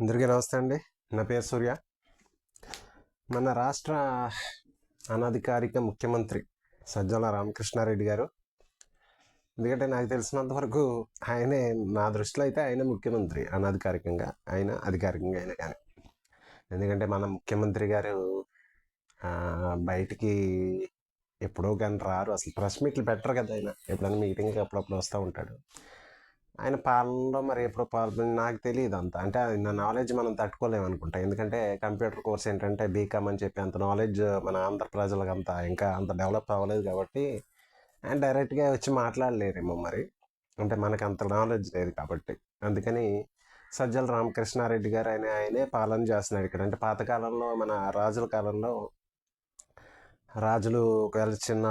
అందరికీ నమస్తే అండి. నా పేరు సూర్య. మన రాష్ట్ర అనధికారిక ముఖ్యమంత్రి సజ్జల రామకృష్ణారెడ్డి గారు. ఎందుకంటే నాకు తెలిసినంత వరకు ఆయనే నా దృష్టిలో అయితే ఆయన ముఖ్యమంత్రి అనధికారికంగా. ఆయన అధికారికంగా అయినా కానీ. ఎందుకంటే మన ముఖ్యమంత్రి గారు బయటికి ఎప్పుడో కానీ రారు. అసలు ప్రెస్ మీట్లు పెట్టరు కదా ఆయన. ఎప్పుడైనా మీటింగ్కి అప్పుడప్పుడు వస్తూ ఉంటాడు. ఆయన పాలనలో మరి ఎప్పుడు పాల్పడి నాకు తెలియదు అంత. అంటే నా నాలెడ్జ్ మనం తట్టుకోలేము అనుకుంటా. ఎందుకంటే కంప్యూటర్ కోర్స్ ఏంటంటే బీకామ్ అని చెప్పి అంత నాలెడ్జ్ మన ఆంధ్ర ప్రజలకు అంత ఇంకా అంత డెవలప్ అవ్వలేదు కాబట్టి ఆయన డైరెక్ట్గా వచ్చి మాట్లాడలేరేమో మరి. అంటే మనకు అంత నాలెడ్జ్ లేదు కాబట్టి. అందుకని సజ్జల రామకృష్ణారెడ్డి గారు ఆయన ఆయనే పాలన చేస్తున్నాడు ఇక్కడ. అంటే పాతకాలంలో మన రాజుల కాలంలో రాజులు ఒకవేళ చిన్న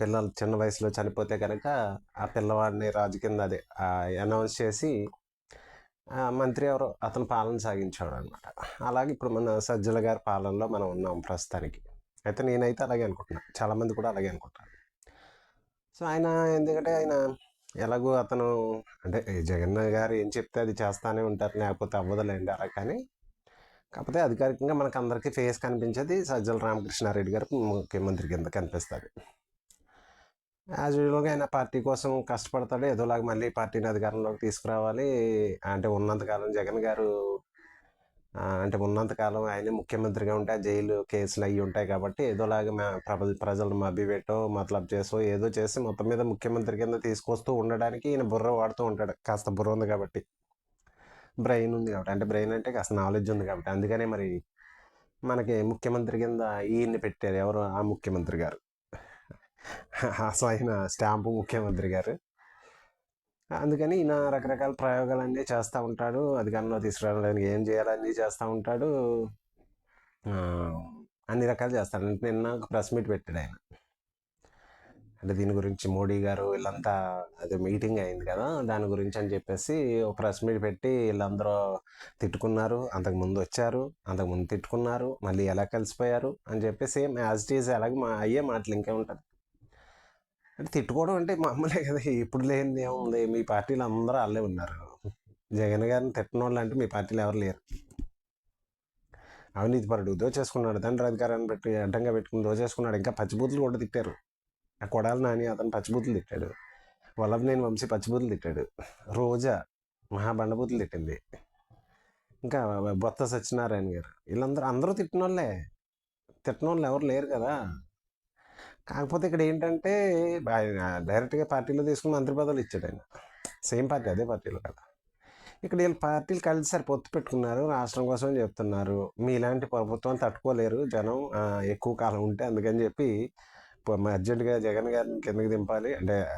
పిల్లలు చిన్న వయసులో చనిపోతే కనుక ఆ పిల్లవాడిని రాజు కింద అదే అనౌన్స్ చేసి మంత్రి ఎవరు అతను పాలన సాగించాడు అనమాట అలాగే ఇప్పుడు మన సజ్జల గారి పాలనలో మనం ఉన్నాం ప్రస్తుతానికి. అయితే నేనైతే అలాగే అనుకుంటున్నాను చాలామంది కూడా అలాగే అనుకుంటాను సో ఆయన ఎందుకంటే ఆయన ఎలాగో అతను అంటే జగన్ గారు ఏం చెప్తే అది చేస్తానే ఉంటారు లేకపోతే అవ్వదులేండి అలా కానీ కాకపోతే అధికారికంగా మనకు అందరికీ ఫేస్ కనిపించేది సజ్జల రామకృష్ణారెడ్డి గారు ముఖ్యమంత్రి కింద కనిపిస్తుంది యాజ్ యూజువల్గా ఆయన పార్టీ కోసం కష్టపడతాడు. ఏదోలాగా మళ్ళీ పార్టీని అధికారంలోకి తీసుకురావాలి. అంటే ఉన్నంతకాలం జగన్ గారు అంటే ఉన్నంతకాలం ఆయన ముఖ్యమంత్రిగా ఉంటే ఆ జైలు కేసులు అవి ఉంటాయి కాబట్టి ఏదోలాగా మా ప్రజ ప్రజలను మభ్యపెట్టో మతలబ్ చేసో ఏదో చేసి మొత్తం మీద ముఖ్యమంత్రి కింద తీసుకొస్తూ ఉండడానికి ఈయన బుర్ర వాడుతూ ఉంటాడు. కాస్త బుర్ర ఉంది కాబట్టి. బ్రెయిన్ ఉంది కాబట్టి. అంటే బ్రెయిన్ అంటే కాస్త నాలెడ్జ్ ఉంది కాబట్టి. అందుకనే మరి మనకి ముఖ్యమంత్రి కింద ఈయన్ని పెట్టారు. ఎవరు? ఆ ముఖ్యమంత్రి గారు. అసలు స్టాంపు ముఖ్యమంత్రి గారు. అందుకని ఈయన రకరకాల ప్రయోగాలన్నీ చేస్తూ ఉంటాడు. అధికారంలో తీసుకురావడానికి ఏం చేయాలన్నీ చేస్తూ ఉంటాడు. అన్ని రకాలు చేస్తాడు. నిన్న ఒక ప్రెస్ మీట్ పెట్టాడు ఆయన. అంటే దీని గురించి మోడీ గారు వీళ్ళంతా అది మీటింగ్ అయింది కదా దాని గురించి అని చెప్పేసి ఒక ప్రెస్ మీట్ పెట్టి వీళ్ళందరూ తిట్టుకున్నారు. అంతకు ముందు వచ్చారు అంతకు ముందు తిట్టుకున్నారు మళ్ళీ ఎలా కలిసిపోయారు అని చెప్పి సేమ్ యాజ్ ఇట్ ఈజ్ అలాగే మా అయ్యే మాటలు ఇంకే ఉంటుంది. అంటే తిట్టుకోవడం అంటే మామూలే కదా ఇప్పుడు లేనిది ఏముంది? మీ పార్టీలో అందరూ వాళ్ళే ఉన్నారు. జగన్ గారిని తిట్టిన వాళ్ళు అంటే మీ పార్టీలో ఎవరు లేరు. అవినీతి పరుడు దోచేసుకున్నాడు తండ్రి అధికారాన్ని పెట్టి అడ్డంగా పెట్టుకుని దోచేసుకున్నాడు ఇంకా పచ్చిబూతులు కూడా తిట్టారు. ఆ కొడాలి నాని అతను పచ్చిబూతులు తిట్టాడు. వల్లభనేని వంశీ పచ్చిబూతులు తిట్టాడు. రోజా మహాబండబూతులు తిట్టింది. ఇంకా బొత్త సత్యనారాయణ గారు. వీళ్ళందరూ అందరూ తిట్టిన వాళ్ళే తిట్టిన వాళ్ళు ఎవరు లేరు కదా. కాకపోతే ఇక్కడ ఏంటంటే ఆయన డైరెక్ట్గా పార్టీలో తీసుకుని మంత్రి పదవులు ఇచ్చాడు ఆయన. సేమ్ పార్టీ అదే పార్టీలో కదా. ఇక్కడ వీళ్ళు పార్టీలు కలిసి పొత్తు పెట్టుకున్నారు రాష్ట్రం కోసం అని చెప్తున్నారు. మీలాంటి ప్రభుత్వం తట్టుకోలేరు జనం ఎక్కువ కాలం ఉంటే అందుకని చెప్పి అర్జెంటుగా జగన్ గారిని కిందకి దింపాలి అంటే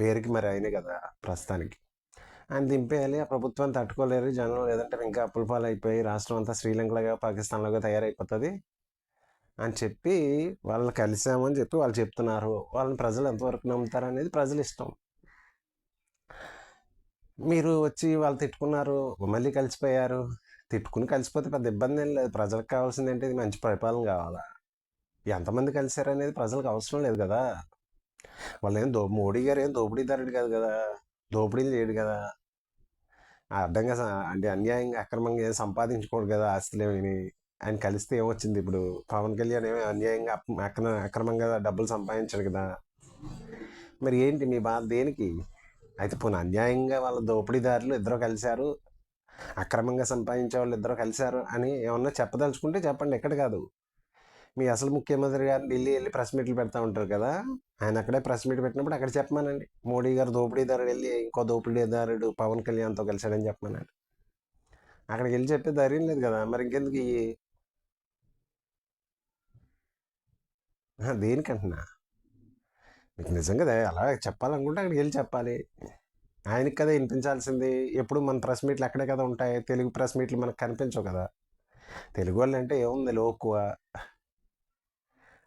పేరుకి మరి ఆయనే కదా ప్రస్తుతానికి. ఆయన దింపేయాలి ఆ ప్రభుత్వం తట్టుకోలేరు జనం లేదంటే ఇంకా అప్పులపాలు అయిపోయి రాష్ట్రం అంతా శ్రీలంకలాగా పాకిస్తాన్లాగా తయారైపోతుంది అని చెప్పి వాళ్ళు కలిసామని చెప్పి వాళ్ళు చెప్తున్నారు. వాళ్ళని ప్రజలు ఎంతవరకు నమ్ముతారు అనేది ప్రజలు ఇష్టం. మీరు వచ్చి వాళ్ళు తిట్టుకున్నారు మళ్ళీ కలిసిపోయారు. తిట్టుకుని కలిసిపోతే పెద్ద ఇబ్బంది ఏం లేదు. ప్రజలకు కావాల్సింది ఏంటి? ఇది మంచి పరిపాలన కావాలా? ఎంతమంది కలిశారు అనేది ప్రజలకు అవసరం లేదు కదా. వాళ్ళు ఏం దో మోడీ గారు ఏం దోపిడీదారుడు కాదు కదా. దోపిడీలు చేయడు కదా. అర్థంగా అంటే అన్యాయంగా అక్రమంగా ఏం సంపాదించుకోడు కదా ఆస్తులేమని ఆయన కలిస్తే ఏమొచ్చింది ఇప్పుడు? పవన్ కళ్యాణ్ ఏమి అన్యాయంగా అక్ర అక్రమంగా డబ్బులు సంపాదించాడు కదా. మరి ఏంటి మీ బాధ దేనికి? అయితే పోనీ అన్యాయంగా వాళ్ళ దోపిడీదారులు ఇద్దరు కలిశారు అక్రమంగా సంపాదించే వాళ్ళు ఇద్దరు కలిశారు అని ఏమన్నా చెప్పదలుచుకుంటే చెప్పండి ఎక్కడ కాదు. మీ అసలు ముఖ్యమంత్రి గారు ఢిల్లీ వెళ్ళి ప్రెస్ మీట్లు పెడతా ఉంటారు కదా? ఆయన అక్కడే ప్రెస్ మీట్ పెట్టినప్పుడు అక్కడ చెప్పమానండి. మోడీ గారు దోపిడీదారుడు వెళ్ళి ఇంకో దోపిడీదారుడు పవన్ కళ్యాణ్తో కలిశాడని చెప్పమన్నాడు అక్కడికి వెళ్ళి చెప్పే ధైర్యం లేదు కదా? మరి ఇంకెందుకు ఈ దేనికంటున్నా? మీకు నిజంగా అలా చెప్పాలనుకుంటే అక్కడికి వెళ్ళి చెప్పాలి. ఆయనకి కదా వినిపించాల్సింది. ఎప్పుడు మన ప్రెస్ మీట్లు అక్కడే కదా ఉంటాయి. తెలుగు ప్రెస్ మీట్లు మనకు కనిపించవు కదా? తెలుగు వాళ్ళు అంటే ఏముంది? లోకువ.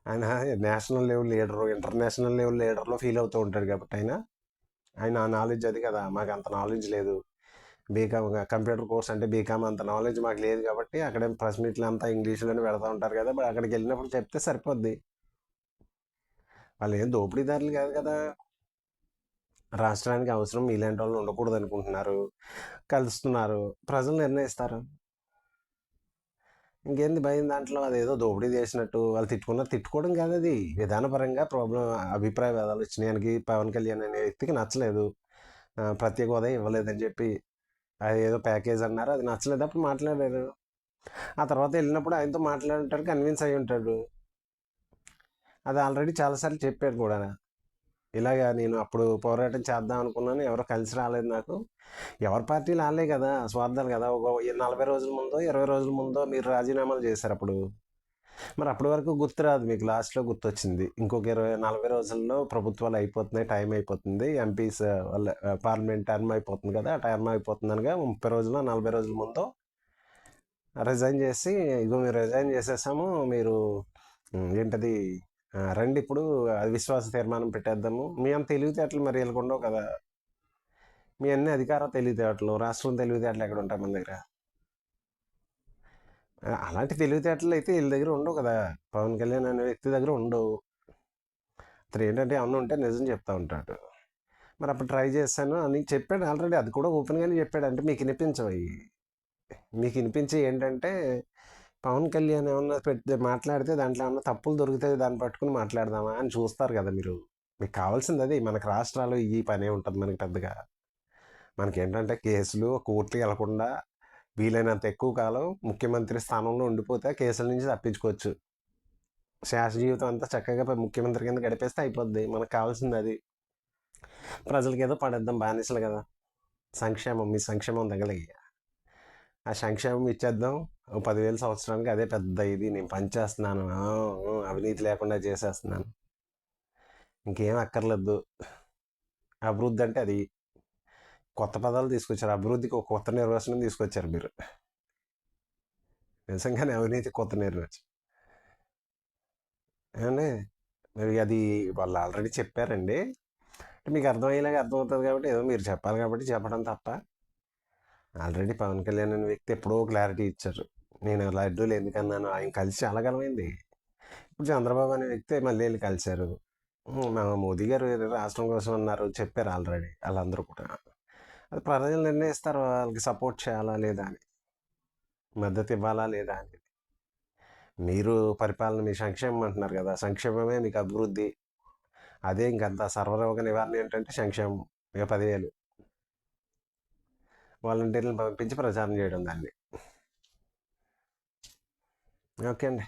ఆయన national level leader international level లీడర్లో feel అవుతూ ఉంటాడు కాబట్టి ఆయన. ఆయన ఆ నాలెడ్జ్ అది కదా మాకు అంత నాలెడ్జ్ లేదు. బీకామ్ కంప్యూటర్ కోర్స్ అంటే బీకామ్ అంత నాలెడ్జ్ మాకు లేదు కాబట్టి అక్కడే ప్రెస్ మీట్లు అంతా ఇంగ్లీష్లోనే పెడతా ఉంటారు కదా బట్ అక్కడికి వెళ్ళినప్పుడు చెప్తే సరిపోద్ది. వాళ్ళు ఏం దోపిడీదారులు కాదు కదా. రాష్ట్రానికి అవసరం మీలాంటి వాళ్ళు ఉండకూడదు అనుకుంటున్నారు కలుస్తున్నారు. ప్రజలు నిర్ణయిస్తారు. ఇంకేంది భయం? దాంట్లో అదేదో దోపిడీ చేసినట్టు వాళ్ళు తిట్టుకున్నారు తిట్టుకోవడం కాదు అది విధానపరంగా ప్రాబ్లం అభిప్రాయ భేదాలు వచ్చినాయనికి పవన్ కళ్యాణ్ అనే వ్యక్తికి నచ్చలేదు. ప్రత్యేక హోదా ఇవ్వలేదని చెప్పి అది ఏదో ప్యాకేజ్ అన్నారు. అది నచ్చలేదు అప్పుడు మాట్లాడారు. ఆ తర్వాత వెళ్ళినప్పుడు ఆయనతో మాట్లాడుంటారు కన్విన్స్ అయి ఉంటాడు అది ఆల్రెడీ చాలాసార్లు చెప్పాడు కూడా. ఇలాగా నేను అప్పుడు పోరాటం చేద్దాం అనుకున్నాను. ఎవరు కలిసి రాలేదు నాకు. ఎవరి పార్టీలు వాళ్ళే కదా స్వార్థాలు కదా. ఒక నలభై రోజుల ముందో ఇరవై రోజుల ముందో మీరు రాజీనామాలు చేశారు అప్పుడు. మరి అప్పటి వరకు గుర్తురాదు మీకు. లాస్ట్లో గుర్తొచ్చింది. ఇంకొక ఇరవై నలభై రోజుల్లో ప్రభుత్వాలు అయిపోతున్నాయి టైం అయిపోతుంది. ఎంపీస్ వాళ్ళ పార్లమెంట్ టర్మ్ అయిపోతుంది కదా టర్మ్ అయిపోతుంది అనగా ముప్పై రోజుల్లో నలభై రోజుల ముందు రిజైన్ చేసి ఇగో మీరు రిజైన్ చేసేసాము. మీరు ఏంటది రండి ఇప్పుడు అవిశ్వాస తీర్మానం పెట్టేద్దాము. మీ అంత తెలివితేటలు మరి వెళ్ళకుండవు కదా. మీ అన్ని అధికార తెలివితేటలు రాష్ట్రం తెలివితేటలు ఎక్కడ ఉంటాయి మన దగ్గర? అలాంటి తెలివితేటలు అయితే వీళ్ళ దగ్గర ఉండవు కదా. పవన్ కళ్యాణ్ అనే వ్యక్తి దగ్గర ఉండవు. అతను ఏంటంటే ఏమన్నా ఉంటే నిజం చెప్తా ఉంటాడు. మరి అప్పుడు ట్రై చేశాను అని చెప్పాడు ఆల్రెడీ. అది కూడా ఓపెన్గానే చెప్పాడు. అంటే మీకు వినిపించవు మీకు వినిపించి ఏంటంటే పవన్ కళ్యాణ్ ఏమన్నా పెట్టి మాట్లాడితే దాంట్లో ఏమన్నా తప్పులు దొరికితే దాన్ని పట్టుకుని మాట్లాడదామా అని చూస్తారు కదా మీరు. మీకు కావాల్సింది అది మనకు రాష్ట్రాలు ఈ పనే ఉంటుంది మనకి పెద్దగా. మనకి ఏంటంటే కేసులు కోర్టు వెళ్ళకుండా వీలైనంత ఎక్కువ కాలం ముఖ్యమంత్రి స్థానంలో ఉండిపోతే కేసుల నుంచి తప్పించుకోవచ్చు. శాస జీవితం అంతా చక్కగా ముఖ్యమంత్రి కింద గడిపేస్తే అయిపోద్ది మనకు కావాల్సింది అది. ప్రజలకి ఏదో పడేద్దాం బానిసలు కదా. సంక్షేమం మీ సంక్షేమం తగలయ్య. ఆ సంక్షేమం ఇచ్చేద్దాం. ఓ పదివేల సంవత్సరానికి అదే పెద్ద ఇది. నేను పనిచేస్తున్నాను అవినీతి లేకుండా చేసేస్తున్నాను. ఇంకేం అక్కర్లేదు. అభివృద్ధి అంటే అది. కొత్త పదాలు తీసుకొచ్చారు. అభివృద్ధికి ఒక కొత్త నిర్వచనం తీసుకొచ్చారు మీరు. నిజంగానే అవినీతి కొత్త నిర్వచనం. ఏమండి? మరి అది వాళ్ళు ఆల్రెడీ చెప్పారండి. అంటే మీకు అర్థమయ్యేలాగా అర్థమవుతుంది కాబట్టి ఏదో మీరు చెప్పాలి కాబట్టి చెప్పడం తప్ప ఆల్రెడీ పవన్ కళ్యాణ్ అనే వ్యక్తి ఎప్పుడో క్లారిటీ ఇచ్చారు. నేను లడ్డూలు ఎందుకన్నాను? ఆయన కలిసి చాలా ఇప్పుడు చంద్రబాబు అనే వ్యక్తి మళ్ళీ వెళ్ళి కలిశారు. మా మోదీ గారు రాష్ట్రం కోసం అన్నారు చెప్పారు ఆల్రెడీ వాళ్ళందరూ కూడా. అది ప్రజలు నిర్ణయిస్తారు వాళ్ళకి సపోర్ట్ చేయాలా లేదా అని. మద్దతు ఇవ్వాలా లేదా అని. మీరు పరిపాలన మీ సంక్షేమం అంటున్నారు కదా సంక్షేమమే మీకు అభివృద్ధి. అదే ఇంకంత సర్వరోగ నివారణ ఏంటంటే సంక్షేమం ఇక పదివేలు. వాలంటీర్లను పంపించి ప్రచారం చేయడం దాన్ని. ఓకే అండి.